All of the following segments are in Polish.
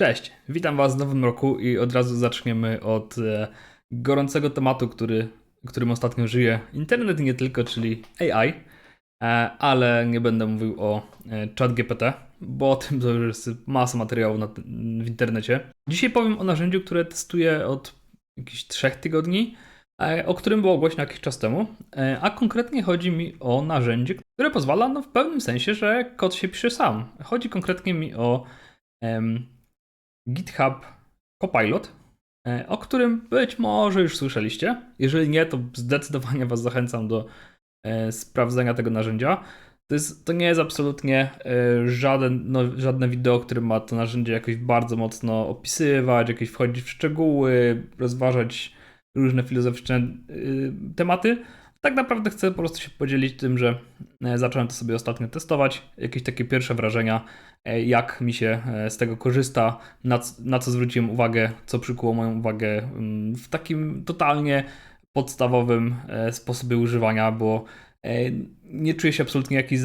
Cześć, witam Was w nowym roku i od razu zaczniemy od e, gorącego tematu, który, którym ostatnio żyje internet i nie tylko, czyli AI. E, ale nie będę mówił o e, ChatGPT, bo o tym to już jest masa materiałów na, w internecie. Dzisiaj powiem o narzędziu, które testuję od jakichś trzech tygodni, e, o którym było głośno jakiś czas temu. A konkretnie chodzi mi o narzędzie, które pozwala no, w pewnym sensie, że kod się pisze sam. Chodzi konkretnie mi o em, GitHub Copilot, e, o którym być może już słyszeliście. Jeżeli nie, to zdecydowanie Was zachęcam do e, sprawdzenia tego narzędzia. To, jest, to nie jest absolutnie e, żaden, no, żadne wideo, które ma to narzędzie jakoś bardzo mocno opisywać, jakieś wchodzić w szczegóły, rozważać różne filozoficzne tematy. Tak naprawdę chcę po prostu się podzielić tym, że zacząłem to sobie ostatnio testować. Jakieś takie pierwsze wrażenia, jak mi się e, z tego korzysta, na, na co zwróciłem uwagę, co przykuło moją uwagę mm, w takim totalnie podstawowym e, sposobie używania, bo e, nie czuję się absolutnie jakiś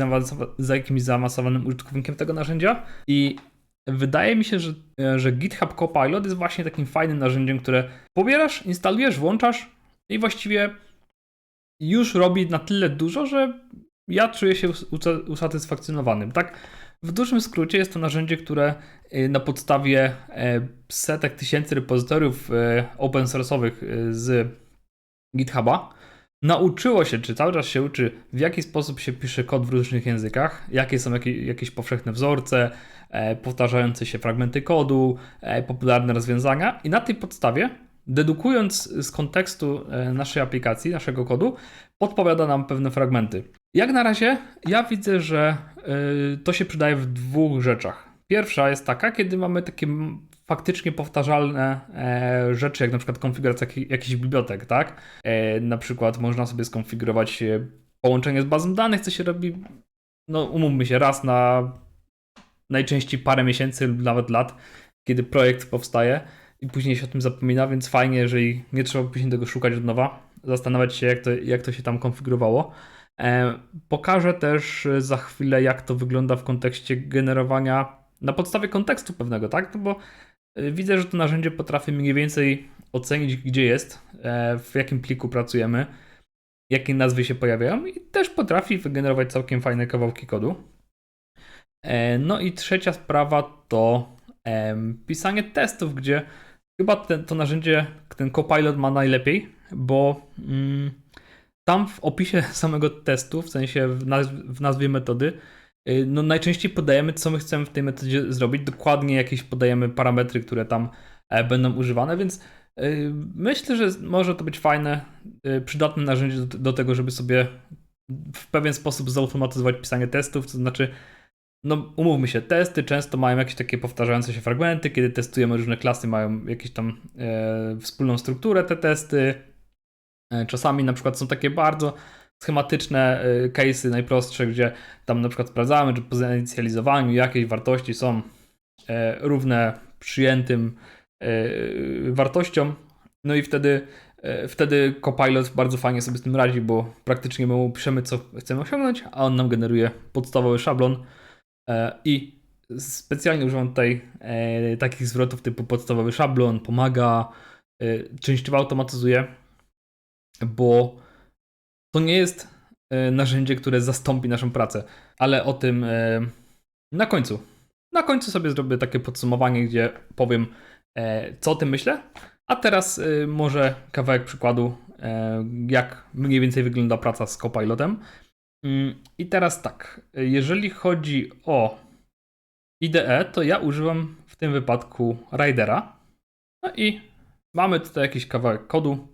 za jakimś zaawansowanym użytkownikiem tego narzędzia i wydaje mi się, że, e, że GitHub Copilot jest właśnie takim fajnym narzędziem, które pobierasz, instalujesz, włączasz i właściwie już robi na tyle dużo, że ja czuję się us- usa- usatysfakcjonowanym. Tak, w dużym skrócie jest to narzędzie, które y, na podstawie e, setek tysięcy repozytoriów e, open source'owych z GitHuba nauczyło się, czy cały czas się uczy, w jaki sposób się pisze kod w różnych językach, jakie są jakie, jakieś powszechne wzorce, e, powtarzające się fragmenty kodu, e, popularne rozwiązania i na tej podstawie, dedukując z kontekstu e, naszej aplikacji, naszego kodu, podpowiada nam pewne fragmenty. Jak na razie ja widzę, że y, to się przydaje w dwóch rzeczach. Pierwsza jest taka, kiedy mamy takie faktycznie powtarzalne e, rzeczy, jak na przykład konfiguracja jakich- jakichś bibliotek, tak? E, na przykład można sobie skonfigurować e, połączenie z bazą danych, co się robi, no umówmy się, raz na najczęściej parę miesięcy lub nawet lat, kiedy projekt powstaje i później się o tym zapomina, więc fajnie, jeżeli nie trzeba później tego szukać od nowa, zastanawiać się, jak to, jak to się tam konfigurowało. E, Pokażę też e, za chwilę, jak to wygląda w kontekście generowania na podstawie kontekstu pewnego, tak? No bo e, widzę, że to narzędzie potrafi mniej więcej ocenić, gdzie jest, w jakim pliku pracujemy, jakie nazwy się pojawiają i też potrafi wygenerować całkiem fajne kawałki kodu. No i trzecia sprawa to pisanie testów, gdzie chyba ten, to narzędzie, ten Copilot ma najlepiej, bo mm, tam w opisie samego testu, w sensie w, w nazwie metody, y, no najczęściej podajemy, co my chcemy w tej metodzie zrobić. Dokładnie jakieś podajemy parametry, które tam e, będą używane, więc y, myślę, że może to być fajne, y, przydatne narzędzie do, do tego, żeby sobie w pewien sposób zautomatyzować pisanie testów, to znaczy no umówmy się, testy często mają jakieś takie powtarzające się fragmenty, kiedy testujemy różne klasy, mają jakąś tam e, wspólną strukturę te testy. E, czasami na przykład są takie bardzo schematyczne e, case'y najprostsze, gdzie tam na przykład sprawdzamy, czy po zainicjalizowaniu jakieś wartości są e, równe przyjętym wartościom. No i wtedy, wtedy Copilot bardzo fajnie sobie z tym radzi, bo praktycznie my mu piszemy, co chcemy osiągnąć, a on nam generuje podstawowy szablon. I specjalnie używam tutaj takich zwrotów typu podstawowy szablon, pomaga, częściowo automatyzuje, bo to nie jest e, narzędzie, które zastąpi naszą pracę, ale o tym e, na końcu. Na końcu sobie zrobię takie podsumowanie, gdzie powiem, e, co o tym myślę, a teraz może kawałek przykładu, jak mniej więcej wygląda praca z Copilotem. Mm, I teraz tak, jeżeli chodzi o IDE, to ja używam w tym wypadku Ridera. No i mamy tutaj jakiś kawałek kodu.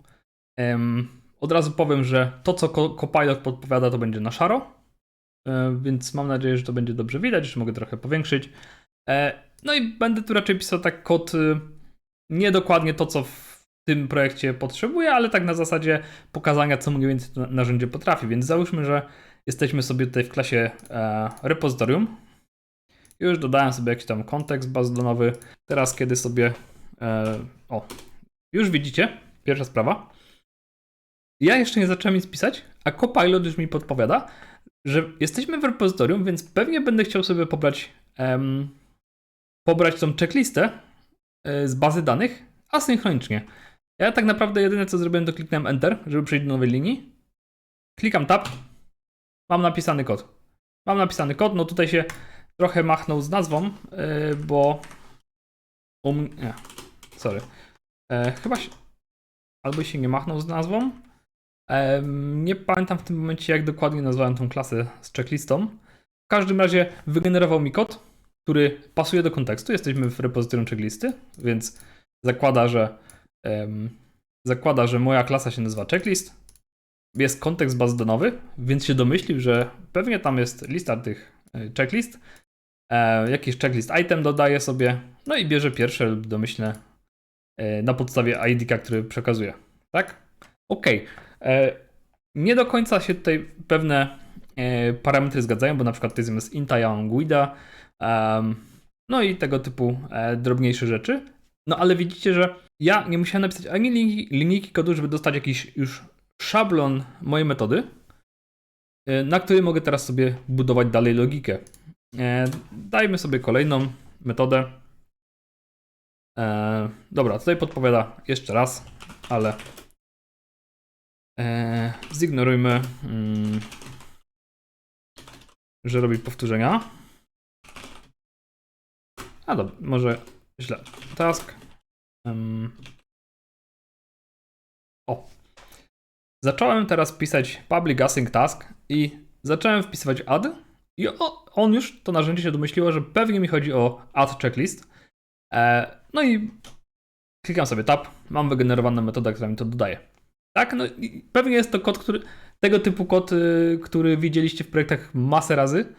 Od razu powiem, że to, co Co- Copilot podpowiada, to będzie na szaro. E, Więc mam nadzieję, że to będzie dobrze widać, że mogę trochę powiększyć. E, No i będę tu raczej pisał tak kod, y, nie dokładnie to, co w tym projekcie potrzebuję, ale tak na zasadzie pokazania, co mniej więcej to narzędzie potrafi. Więc załóżmy, że jesteśmy sobie tutaj w klasie e, repozytorium. Już dodałem sobie jakiś tam kontekst bazodonowy. Teraz, kiedy sobie. O, już widzicie, pierwsza sprawa. Ja jeszcze nie zacząłem nic pisać, a Copilot już mi podpowiada, że jesteśmy w repozytorium, więc pewnie będę chciał sobie pobrać, pobrać tą checklistę e, z bazy danych asynchronicznie. Ja tak naprawdę jedyne co zrobiłem to kliknąłem Enter, żeby przejść do nowej linii. Klikam Tab. Mam napisany kod. Mam napisany kod, no tutaj się trochę machnął z nazwą, yy, bo u mnie... Nie, sorry. E, chyba się... Albo się nie machnął z nazwą. Nie pamiętam w tym momencie, jak dokładnie nazwałem tą klasę z checklistą. W każdym razie wygenerował mi kod, który pasuje do kontekstu. Jesteśmy w repozytorium checklisty, więc zakłada, że em, zakłada, że moja klasa się nazywa checklist. Jest kontekst bazodonowy, więc się domyślił, że pewnie tam jest lista tych e, checklist. E, jakiś checklist item dodaje sobie, no i bierze pierwsze lub domyślne e, na podstawie ID, który przekazuje. Tak? OK. E, nie do końca się tutaj pewne e, parametry zgadzają, bo na przykład tutaj zamiast inta ja mam guida, no i tego typu e, drobniejsze rzeczy. No ale widzicie, że ja nie musiałem napisać ani linijki, linijki kodu, żeby dostać jakiś już szablon mojej metody, e, na której mogę teraz sobie budować dalej logikę. E, Dajmy sobie kolejną metodę. E, dobra, tutaj podpowiada jeszcze raz, ale e, zignorujmy, mm, że robi powtórzenia. A dobra, może źle. Task. Em, o. Zacząłem teraz pisać public async task i zacząłem wpisywać add i on już, to narzędzie się domyśliło, że pewnie mi chodzi o add checklist. E, no i klikam sobie tab, mam wygenerowaną metodę, która mi to dodaje. Tak, no pewnie jest to kod, który, tego typu kod, y, który widzieliście w projektach masę razy.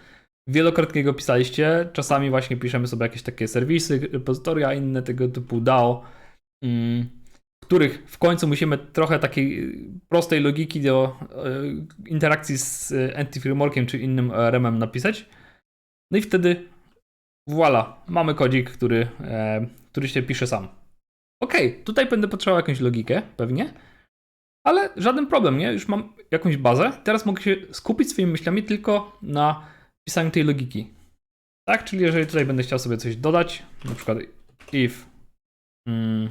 Wielokrotnie go pisaliście. Czasami właśnie piszemy sobie jakieś takie serwisy, repozytoria, inne tego typu DAO, mm, w których w końcu musimy trochę takiej y, prostej logiki do y, interakcji z y, Entity Frameworkiem czy innym ORM-em napisać. No i wtedy voila, mamy kodzik, który, e, który się pisze sam. Ok, tutaj będę potrzebował jakąś logikę, pewnie, ale żaden problem, nie? Już mam jakąś bazę. Teraz mogę się skupić swoimi myślami tylko na pisaniu tej logiki. Tak, czyli jeżeli tutaj będę chciał sobie coś dodać, na przykład if mm,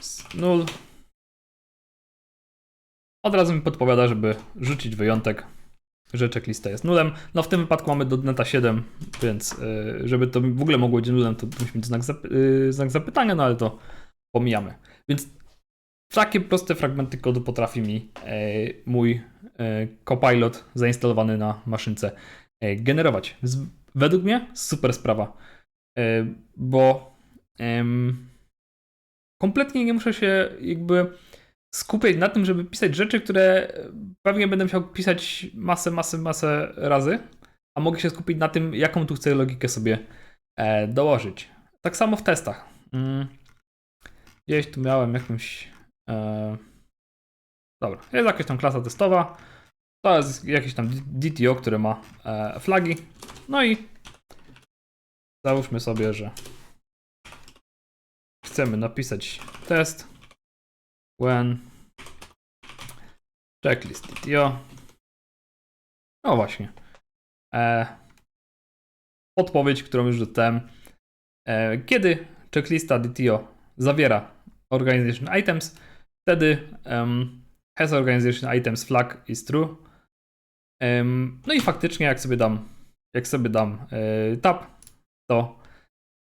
is null, od razu mi podpowiada, żeby rzucić wyjątek, że checklista jest nulem. No w tym wypadku mamy do neta 7, więc y, żeby to w ogóle mogło być nulem, to musi mieć znak, y, znak zapytania, no ale to pomijamy. Więc takie proste fragmenty kodu potrafi mi e, mój e, Copilot zainstalowany na maszynce e, generować. Według mnie super sprawa, bo kompletnie nie muszę się jakby skupiać na tym, żeby pisać rzeczy, które pewnie będę musiał pisać masę, masę, masę razy, a mogę się skupić na tym, jaką tu chcę logikę sobie dołożyć. Tak samo w testach. Gdzieś tu miałem jakąś. E... Dobra, jest jakaś tam klasa testowa. To jest jakiś tam DTO, który ma e, flagi. No i załóżmy sobie, że chcemy napisać test when checklist DTO. No właśnie. E, odpowiedź, którą już dostałem. E, kiedy checklista DTO zawiera organization items, wtedy um, has organization items flag is true. Um, no i faktycznie jak sobie dam, jak sobie dam e, tab, to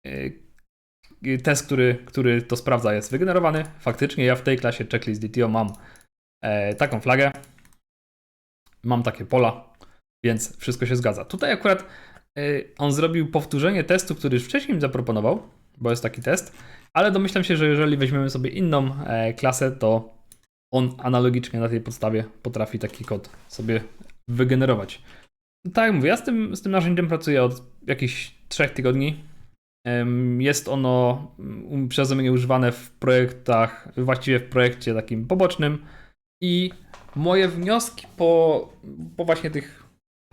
e, test, który, który to sprawdza jest wygenerowany. Faktycznie ja w tej klasie checklist DTO mam e, taką flagę, mam takie pola, więc wszystko się zgadza. Tutaj akurat on zrobił powtórzenie testu, który już wcześniej mi zaproponował, bo jest taki test, ale domyślam się, że jeżeli weźmiemy sobie inną e, klasę, to on analogicznie na tej podstawie potrafi taki kod sobie wygenerować. Tak jak mówię, ja z tym, z tym narzędziem pracuję od jakichś trzech tygodni. Jest ono um, przeze mnie używane w projektach, właściwie w projekcie takim pobocznym i moje wnioski po, po właśnie tych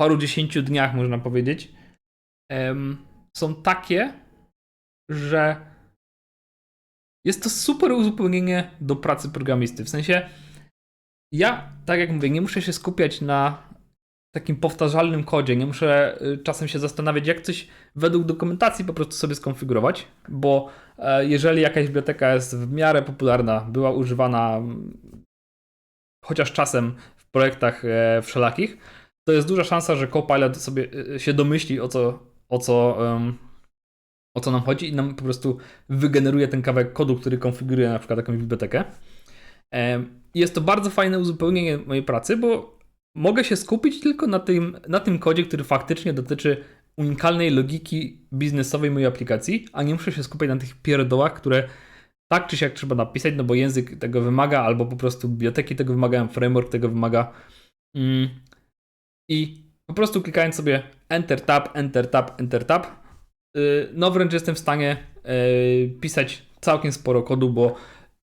paru dziesięciu dniach, można powiedzieć, są takie, że jest to super uzupełnienie do pracy programisty. W sensie, ja, tak jak mówię, nie muszę się skupiać na takim powtarzalnym kodzie. Nie muszę y, czasem się zastanawiać, jak coś według dokumentacji po prostu sobie skonfigurować, bo e, jeżeli jakaś biblioteka jest w miarę popularna, była używana mm, chociaż czasem w projektach e, wszelakich, to jest duża szansa, że Copilot sobie e, się domyśli o co, o co, o co nam chodzi i nam po prostu wygeneruje ten kawałek kodu, który konfiguruje na przykład jakąś bibliotekę. Jest to bardzo fajne uzupełnienie mojej pracy, bo mogę się skupić tylko na tym, na tym kodzie, który faktycznie dotyczy unikalnej logiki biznesowej mojej aplikacji, a nie muszę się skupiać na tych pierdołach, które tak czy siak trzeba napisać, no bo język tego wymaga, albo po prostu biblioteki tego wymagają, framework tego wymaga. Mm. I po prostu klikając sobie Enter Tab, Enter Tab, Enter Tab, no wręcz jestem w stanie yy, pisać całkiem sporo kodu, bo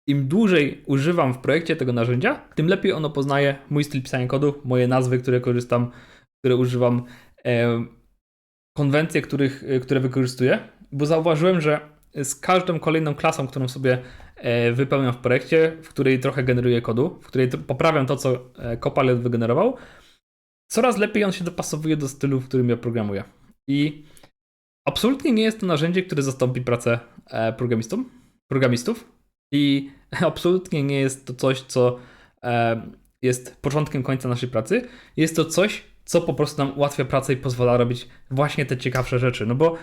im dłużej używam w projekcie tego narzędzia, tym lepiej ono poznaje mój styl pisania kodu, moje nazwy, które korzystam, które używam, e, konwencje, których, e, które wykorzystuję, bo zauważyłem, że z każdą kolejną klasą, którą sobie e, wypełniam w projekcie, w której trochę generuję kodu, w której poprawiam to, co Copilot wygenerował, coraz lepiej on się dopasowuje do stylu, w którym ja programuję. I absolutnie nie jest to narzędzie, które zastąpi pracę e, programistom, programistów, i absolutnie nie jest to coś, co e, jest początkiem końca naszej pracy. Jest to coś, co po prostu nam ułatwia pracę i pozwala robić właśnie te ciekawsze rzeczy. No bo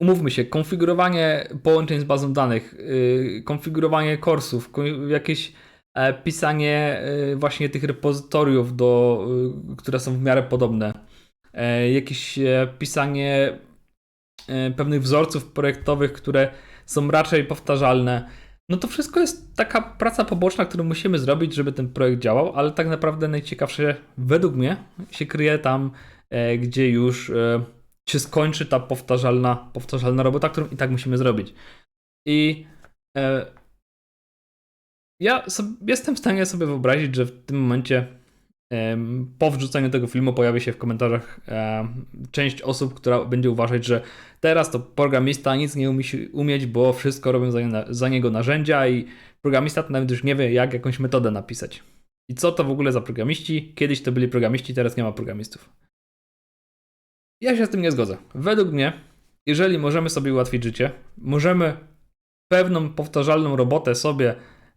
umówmy się, konfigurowanie połączeń z bazą danych, yy, konfigurowanie kursów, jakieś e, pisanie e, właśnie tych repozytoriów, do, y, które są w miarę podobne, jakieś pisanie pewnych wzorców projektowych, które są raczej powtarzalne. No to wszystko jest taka praca poboczna, którą musimy zrobić, żeby ten projekt działał, ale tak naprawdę najciekawsze według mnie się kryje tam, e, gdzie już e, się skończy ta powtarzalna, powtarzalna robota, którą i tak musimy zrobić. I e, ja sobie, jestem w stanie sobie wyobrazić, że w tym momencie po wrzuceniu tego filmu pojawi się w komentarzach część osób, która będzie uważać, że teraz to programista nic nie musi umieć, bo wszystko robią za niego narzędzia i programista to nawet już nie wie, jak jakąś metodę napisać. I co to w ogóle za programiści? Kiedyś to byli programiści, teraz nie ma programistów. Ja się z tym nie zgodzę. Według mnie, jeżeli możemy sobie ułatwić życie, możemy pewną powtarzalną robotę sobie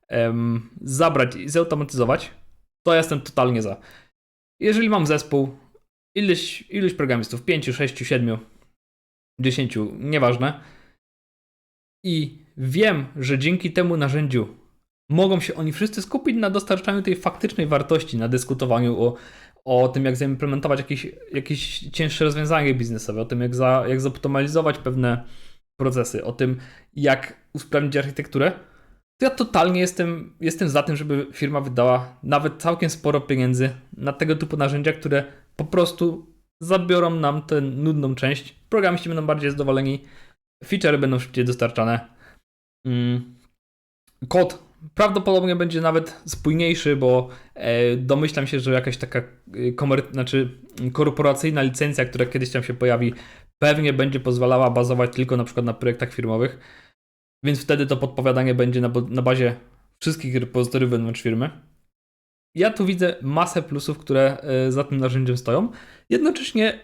em, zabrać i zautomatyzować, to jestem totalnie za. Jeżeli mam zespół, ileś, iluś programistów, 5, 6, 7, 10, nieważne, i wiem, że dzięki temu narzędziu mogą się oni wszyscy skupić na dostarczaniu tej faktycznej wartości, na dyskutowaniu o, o tym, jak zaimplementować jakieś, jakieś cięższe rozwiązanie biznesowe, o tym, jak, za, jak zoptymalizować pewne procesy, o tym, jak usprawnić architekturę, to ja totalnie jestem, jestem za tym, żeby firma wydała nawet całkiem sporo pieniędzy na tego typu narzędzia, które po prostu zabiorą nam tę nudną część. Programiści będą bardziej zadowoleni, feature będą szybciej dostarczane. Mm. Kod prawdopodobnie będzie nawet spójniejszy, bo e, domyślam się, że jakaś taka e, komer- znaczy korporacyjna licencja, która kiedyś tam się pojawi, pewnie będzie pozwalała bazować tylko na przykład na projektach firmowych, więc wtedy to podpowiadanie będzie na, na bazie wszystkich repozytoriów wewnątrz firmy. Ja tu widzę masę plusów, które e, za tym narzędziem stoją. Jednocześnie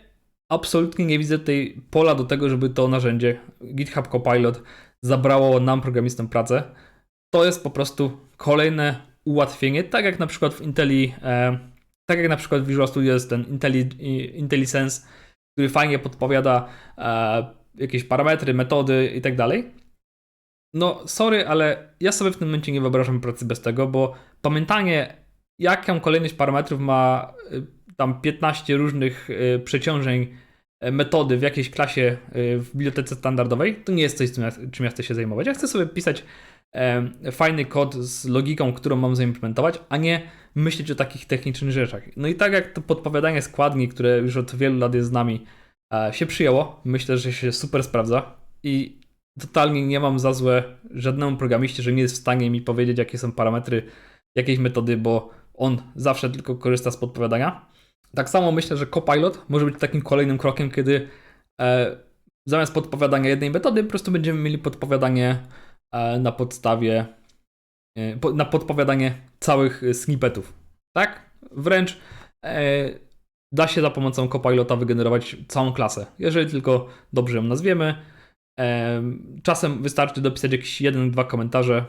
absolutnie nie widzę tej pola do tego, żeby to narzędzie GitHub Copilot zabrało nam programistom pracę. To jest po prostu kolejne ułatwienie, tak jak na przykład w Inteli, e, tak jak na przykład w Visual Studio jest ten Intelli, IntelliSense, który fajnie podpowiada e, jakieś parametry, metody i tak. No, sorry, ale ja sobie w tym momencie nie wyobrażam pracy bez tego, bo pamiętanie, jaką kolejność parametrów ma y, tam 15 różnych y, przeciążeń y, metody w jakiejś klasie y, w bibliotece standardowej, to nie jest coś, czym ja, chcę się zajmować. Ja chcę sobie pisać fajny kod z logiką, którą mam zaimplementować, a nie myśleć o takich technicznych rzeczach. No i tak jak to podpowiadanie składni, które już od wielu lat jest z nami, e, się przyjęło, myślę, że się super sprawdza i totalnie nie mam za złe żadnemu programiście, że nie jest w stanie mi powiedzieć, jakie są parametry jakiejś metody, bo on zawsze tylko korzysta z podpowiadania. Tak samo myślę, że Copilot może być takim kolejnym krokiem, kiedy e, zamiast podpowiadania jednej metody, po prostu będziemy mieli podpowiadanie e, na podstawie, e, po, na podpowiadanie całych e, snippetów. Tak? Wręcz e, da się za pomocą Copilota wygenerować całą klasę, jeżeli tylko dobrze ją nazwiemy. Em, Czasem wystarczy dopisać jakieś jeden, dwa komentarze e,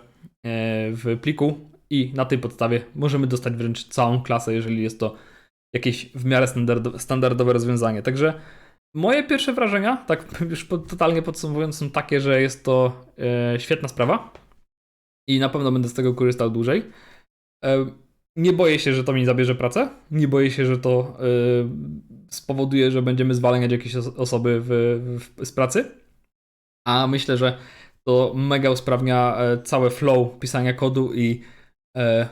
w pliku i na tej podstawie możemy dostać wręcz całą klasę, jeżeli jest to jakieś w miarę standardo- standardowe rozwiązanie. Także moje pierwsze wrażenia, tak już totalnie podsumowując, są takie, że jest to e, świetna sprawa i na pewno będę z tego korzystał dłużej. Nie boję się, że to mi zabierze pracę. Nie boję się, że to e, spowoduje, że będziemy zwalniać jakieś os- osoby w, w, z pracy. A myślę, że to mega usprawnia e, całe flow pisania kodu i e,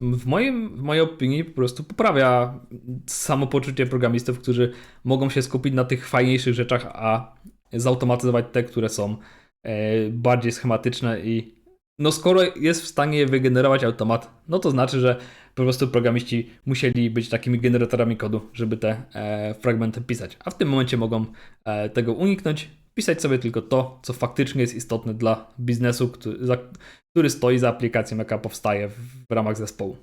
w, moim, w mojej opinii po prostu poprawia samopoczucie programistów, którzy mogą się skupić na tych fajniejszych rzeczach, a zautomatyzować te, które są e, bardziej schematyczne i no skoro jest w stanie je wygenerować automat, no to znaczy, że po prostu programiści musieli być takimi generatorami kodu, żeby te e, fragmenty pisać. A w tym momencie mogą e, tego uniknąć, pisać sobie tylko to, co faktycznie jest istotne dla biznesu, który, za, który stoi za aplikacją, jaka powstaje w, w ramach zespołu.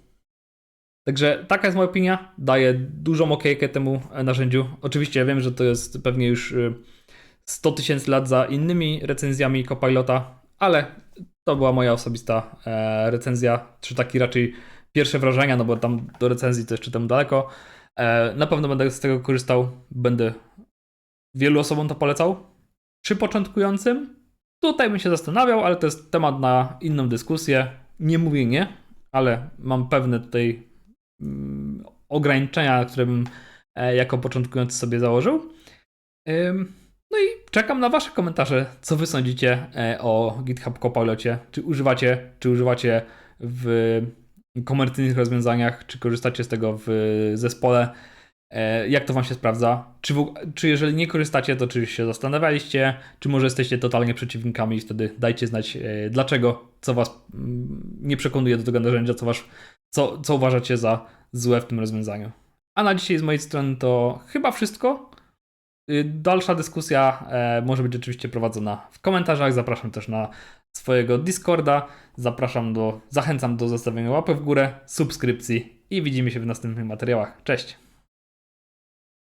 Także taka jest moja opinia. Daję dużą okejkę temu e, narzędziu. Oczywiście ja wiem, że to jest pewnie już y, 100 tysięcy lat za innymi recenzjami Copilota, ale to była moja osobista e, recenzja, czy taki raczej pierwsze wrażenia, no bo tam do recenzji to jeszcze tam daleko. E, na pewno będę z tego korzystał, będę wielu osobom to polecał. Przy początkującym tutaj bym się zastanawiał, ale to jest temat na inną dyskusję. Nie mówię nie, ale mam pewne tutaj mm, ograniczenia, które bym e, jako początkujący sobie założył. No i czekam na Wasze komentarze, co Wy sądzicie e, o GitHub Copilocie. Czy używacie, czy używacie w komercyjnych rozwiązaniach, czy korzystacie z tego w zespole? E, Jak to Wam się sprawdza? Czy, w, czy jeżeli nie korzystacie, to czy się zastanawialiście? Czy może jesteście totalnie przeciwnikami i wtedy dajcie znać e, dlaczego, co Was mm, nie przekonuje do tego narzędzia, co, was, co, co uważacie za złe w tym rozwiązaniu. A na dzisiaj z mojej strony to chyba wszystko. Y, Dalsza dyskusja e, może być oczywiście prowadzona w komentarzach. Zapraszam też na swojego Discorda. Zapraszam do, zachęcam do zostawienia łapy w górę, subskrypcji i widzimy się w następnych materiałach. Cześć!